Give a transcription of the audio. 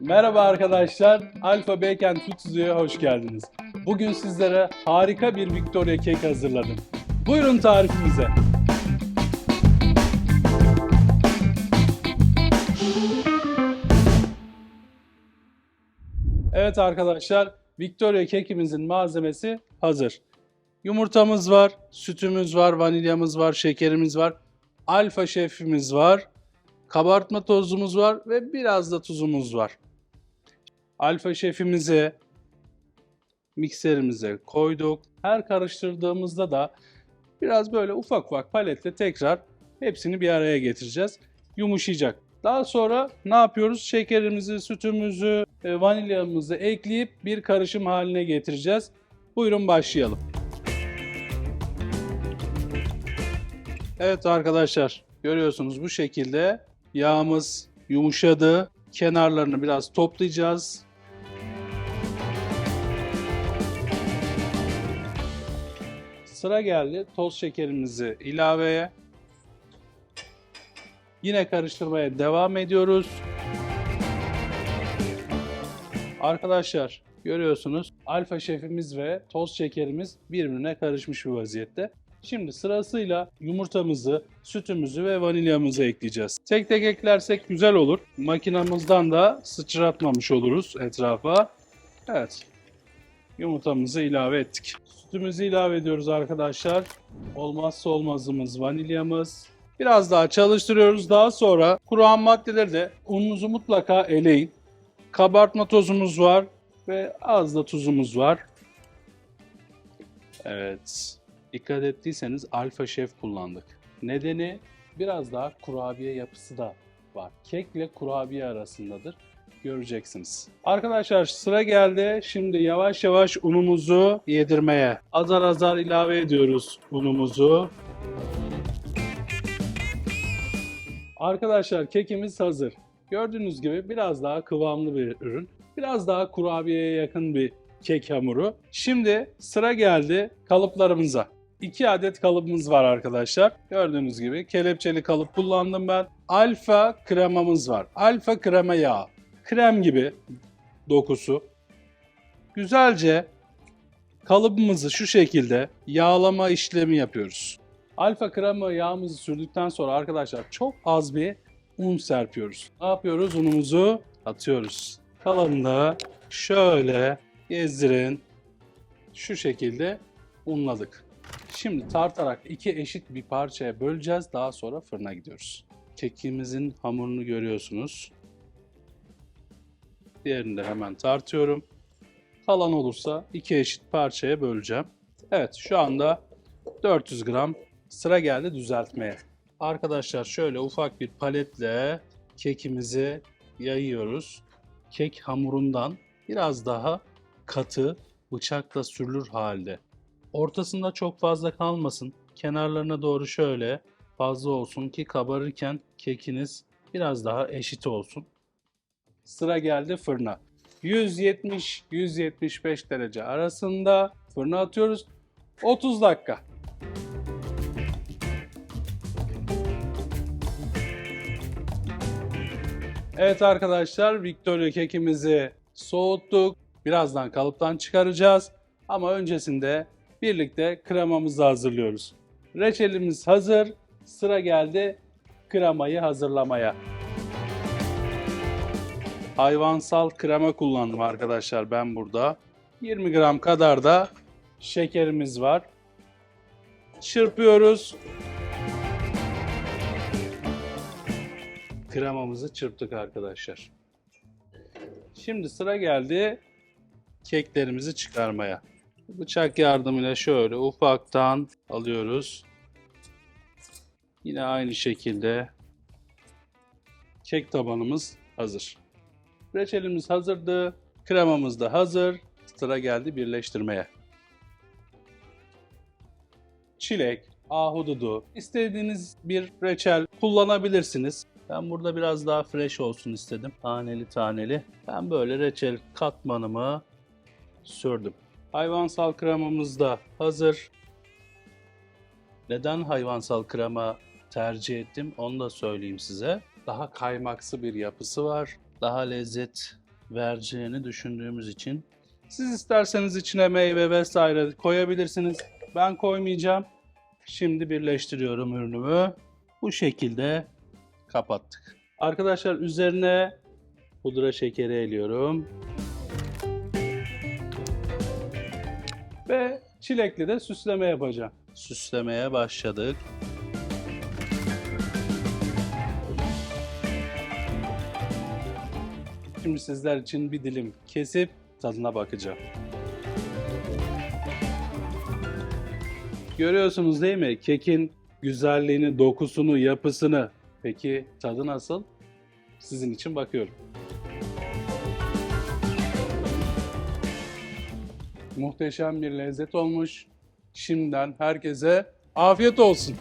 Merhaba arkadaşlar, Alfa Bacon Tutsu'ya hoş geldiniz. Bugün sizlere harika bir Victoria kek hazırladım. Buyurun tarifimize. Evet arkadaşlar, Victoria kekimizin malzemesi hazır. Yumurtamız var, sütümüz var, vanilyamız var, şekerimiz var, alfa şefimiz var, kabartma tozumuz var ve biraz da tuzumuz var. Alfa şefimizi mikserimize koyduk. Her karıştırdığımızda da biraz böyle ufak ufak paletle tekrar hepsini bir araya getireceğiz. Yumuşayacak. Daha sonra ne yapıyoruz? Şekerimizi, sütümüzü, e, vanilyamızı ekleyip bir karışım haline getireceğiz. Buyurun başlayalım. Evet arkadaşlar görüyorsunuz bu şekilde yağımız yumuşadı. Kenarlarını biraz toplayacağız. Sıra geldi toz şekerimizi ilaveye. Yine karıştırmaya devam ediyoruz. Arkadaşlar görüyorsunuz alfa şefimiz ve toz şekerimiz birbirine karışmış bir vaziyette. Şimdi sırasıyla yumurtamızı, sütümüzü ve vanilyamızı ekleyeceğiz. Tek tek eklersek güzel olur. Makinamızdan da sıçratmamış oluruz etrafa. Evet. Yumurtamızı ilave ettik. Sütümüzü ilave ediyoruz arkadaşlar. Olmazsa olmazımız vanilyamız. Biraz daha çalıştırıyoruz. Daha sonra kuru ham maddeleri de ununuzu mutlaka eleyin. Kabartma tozumuz var ve az da tuzumuz var. Evet. Dikkat ettiyseniz alfa şef kullandık. Nedeni biraz daha kurabiye yapısı da var. Kekle kurabiye arasındadır. Göreceksiniz. Arkadaşlar sıra geldi. Şimdi yavaş yavaş unumuzu yedirmeye. Azar azar ilave ediyoruz unumuzu. Arkadaşlar kekimiz hazır. Gördüğünüz gibi biraz daha kıvamlı bir ürün. Biraz daha kurabiyeye yakın bir kek hamuru. Şimdi sıra geldi kalıplarımıza. 2 adet kalıbımız var arkadaşlar. Gördüğünüz gibi kelepçeli kalıp kullandım ben. Alfa kremamız var. Alfa krema yağı. Krem gibi dokusu. Güzelce kalıbımızı şu şekilde yağlama işlemi yapıyoruz. Alfa krema yağımızı sürdükten sonra arkadaşlar çok az bir un serpiyoruz. Ne yapıyoruz? Unumuzu atıyoruz. Kalanını şöyle gezdirin. Şu şekilde unladık. Şimdi tartarak iki eşit bir parçaya böleceğiz. Daha sonra fırına gidiyoruz. Kekimizin hamurunu görüyorsunuz. Diğerini de hemen tartıyorum. Kalan olursa iki eşit parçaya böleceğim. Evet şu anda 400 gram sıra geldi düzeltmeye. Arkadaşlar şöyle ufak bir paletle kekimizi yayıyoruz. Kek hamurundan biraz daha katı bıçakla sürülür halde. Ortasında çok fazla kalmasın. Kenarlarına doğru şöyle fazla olsun ki kabarırken kekiniz biraz daha eşit olsun. Sıra geldi fırına. 170-175 derece arasında fırına atıyoruz. 30 dakika. Evet arkadaşlar Victoria kekimizi soğuttuk. Birazdan kalıptan çıkaracağız. Ama öncesinde birlikte kremamızı hazırlıyoruz. Reçelimiz hazır. Sıra geldi kremayı hazırlamaya. Hayvansal krema kullandım arkadaşlar ben burada. 20 gram kadar da şekerimiz var. Çırpıyoruz. Kremamızı çırptık arkadaşlar. Şimdi sıra geldi keklerimizi çıkarmaya. Bıçak yardımıyla şöyle ufaktan alıyoruz. Yine aynı şekilde kek tabanımız hazır. Reçelimiz hazırdı. Kremamız da hazır. Sıra geldi birleştirmeye. Çilek, ahududu, istediğiniz bir reçel kullanabilirsiniz. Ben burada biraz daha fresh olsun istedim. Taneli taneli. Ben böyle reçel katmanımı sürdüm. Hayvansal kremamız da hazır. Neden hayvansal krema tercih ettim. Onu da söyleyeyim size. Daha kaymaksı bir yapısı var. Daha lezzet vereceğini düşündüğümüz için Siz isterseniz içine meyve vesaire koyabilirsiniz. Ben koymayacağım. Şimdi birleştiriyorum ürünümü. Bu şekilde kapattık. Arkadaşlar üzerine pudra şekeri eliyorum. Ve çilekli de süsleme yapacağım. süslemeye başladık. Şimdi sizler için bir dilim kesip tadına bakacağım. Görüyorsunuz değil mi? Kekin güzelliğini, dokusunu, yapısını. Peki tadı nasıl? Sizin için bakıyorum. Muhteşem bir lezzet olmuş. Şimdiden herkese afiyet olsun.